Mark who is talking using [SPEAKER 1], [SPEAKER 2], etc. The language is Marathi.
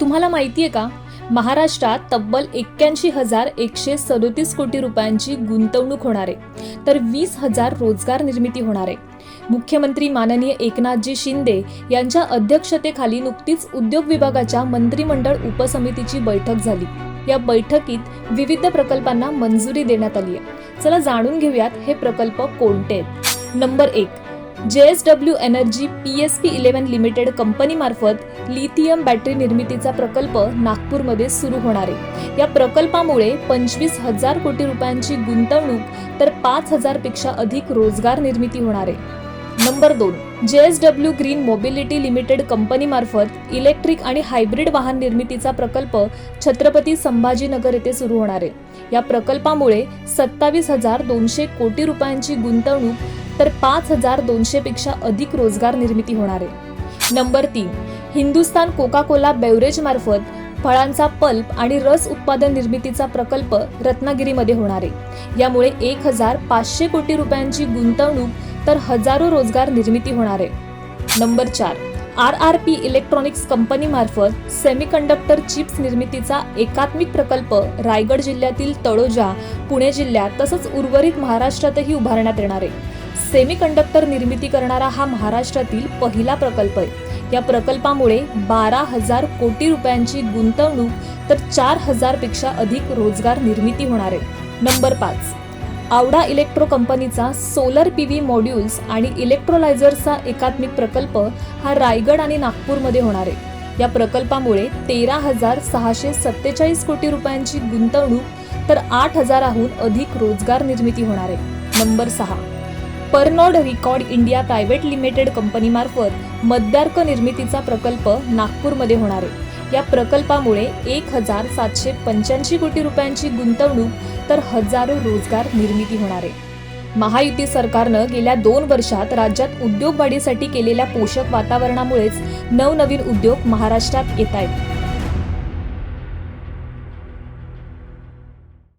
[SPEAKER 1] तुम्हाला माहिती आहे का? महाराष्ट्रात तब्बल एक्क्याऐंशी हजार एकशे सदोतीस कोटी रुपयांची गुंतवणूक होणार आहे. तर वीस हजार रोजगार निर्मिती होणार आहे. मुख्यमंत्री माननीय एकनाथजी शिंदे यांच्या अध्यक्षतेखाली नुकतीच उद्योग विभागाच्या मंत्रिमंडळ उपसमितीची बैठक झाली. या बैठकीत विविध प्रकल्पांना मंजुरी देण्यात आली आहे. चला जाणून घेऊयात हे प्रकल्प कोणते आहेत. नंबर एक J S W energy P S P eleven limited कंपनीमार्फत lithium battery निर्मितीचा प्रकल्प नागपूरमध्ये सुरू होणार आहे. या प्रकल्पामुळे पंचवीस हजार कोटी रुपयांची गुंतवणूक तर पाच हजारपेक्षा अधिक रोजगार निर्मिती होणार आहे. नंबर दोन J S W green mobility limited कंपनीमार्फत electric आणि हायब्रिड वाहन निर्मितीचा प्रकल्प छत्रपती संभाजीनगर येथे सुरू होणार आहे. या प्रकल्पामुळे सत्तावीस हजार दोनशे कोटी रुपयांची गुंतवणूक तर पाच हजार दोनशे पेक्षा अधिक रोजगार निर्मिती होणार आहे. नंबर तीन हिंदुस्तान कोका कोला बेवरेज मार्फत फळांचा पल्प आणि रस उत्पादन निर्मितीचा प्रकल्प रत्नागिरीमध्ये होणार आहे. यामुळे एक हजार पाचशे कोटी रुपयांची गुंतवणूक तर हजारो रोजगार निर्मिती होणार आहे. नंबर चार आर आर पी इलेक्ट्रॉनिक्स कंपनीमार्फत सेमीकंडक्टर चिप्स निर्मितीचा एकात्मिक प्रकल्प रायगड जिल्ह्यातील तळोजा पुणे जिल्ह्यात तसंच उर्वरित महाराष्ट्रातही उभारण्यात येणार आहे. सेमीकंडक्टर निर्मिती करणारा हा महाराष्ट्रातील पहिला प्रकल्प आहे. या प्रकल्पामुळे बारा हजार कोटी रुपयांची गुंतवणूक तर चार हजारपेक्षा अधिक रोजगार निर्मिती होणार आहे. नंबर पाच. आवडा इलेक्ट्रो कंपनीचा सोलर पी व्ही मॉड्यूल्स आणि इलेक्ट्रोलायझर्सचा एकात्मिक प्रकल्प हा रायगड आणि नागपूरमध्ये होणार आहे. या प्रकल्पामुळे तेरा हजार सहाशे सत्तेचाळीस कोटी रुपयांची गुंतवणूक तर आठ हजाराहून अधिक रोजगार निर्मिती होणार आहे. नंबर सहा. Pernod Ricard India private limited कंपनीमार्फत मद्यार्क निर्मितीचा प्रकल्प नागपूरमध्ये होणार आहे. या प्रकल्पामुळे एक हजार सातशे पंच्याऐंशी कोटी रुपयांची गुंतवणूक तर हजारो रोजगार निर्मिती होणार आहे. महायुती सरकारनं गेल्या दोन वर्षात राज्यात उद्योग वाढीसाठी केलेल्या पोषक वातावरणामुळेच नवनवीन उद्योग महाराष्ट्रात येत आहेत.